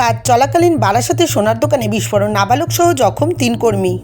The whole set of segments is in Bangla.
কাজ চলাকালীন বারাসাতে সোনার দোকানে বিস্ফোরণ নাবালক সহ জখম তিন কর্মী।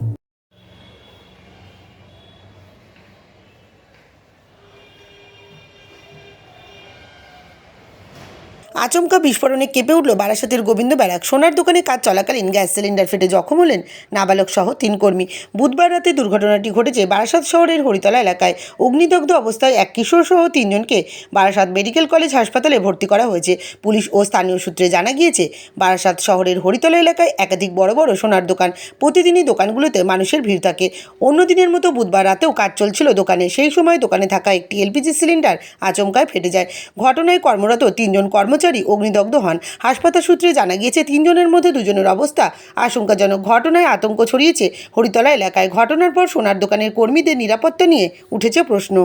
আচমকা বিস্ফোরণে কেঁপে উঠল বারাসাতের গোবিন্দ ব্যারাক সোনার দোকানে কাজ চলাকালীন গ্যাস সিলিন্ডার ফেটে জখম হলেন নাবালক সহ তিন কর্মী। বুধবার রাতে দুর্ঘটনাটি ঘটেছে বারাসাত শহরের হরিতলা এলাকায়। অগ্নিদগ্ধ অবস্থায় এক কিশোর সহ তিনজনকে বারাসাত মেডিকেল কলেজ হাসপাতালে ভর্তি করা হয়েছে। পুলিশ ও স্থানীয় সূত্রে জানা গিয়েছে, বারাসাত শহরের হরিতলা এলাকায় একাধিক বড় বড় সোনার দোকান প্রতিদিনই দোকানগুলোতে মানুষের ভিড় থাকে। অন্য দিনের মতো বুধবার রাতেও কাজ চলছিল দোকানে। সেই সময় দোকানে থাকা একটি এলপিজি সিলিন্ডার আচমকায় ফেটে যায়। ঘটনায় কর্মরত তিনজন কর্মচারী অগ্নিদগ্ধ হন। হাসপাতাল সূত্রে জানা গিয়েছে, তিনজনের মধ্যে দুজনের অবস্থা আশঙ্কাজনক। ঘটনায় আতঙ্ক ছড়িয়েছে। হরিতলা এলাকায় ঘটনার পর সোনার দোকানের কর্মীদের নিরাপত্তা নিয়ে উঠেছে প্রশ্ন।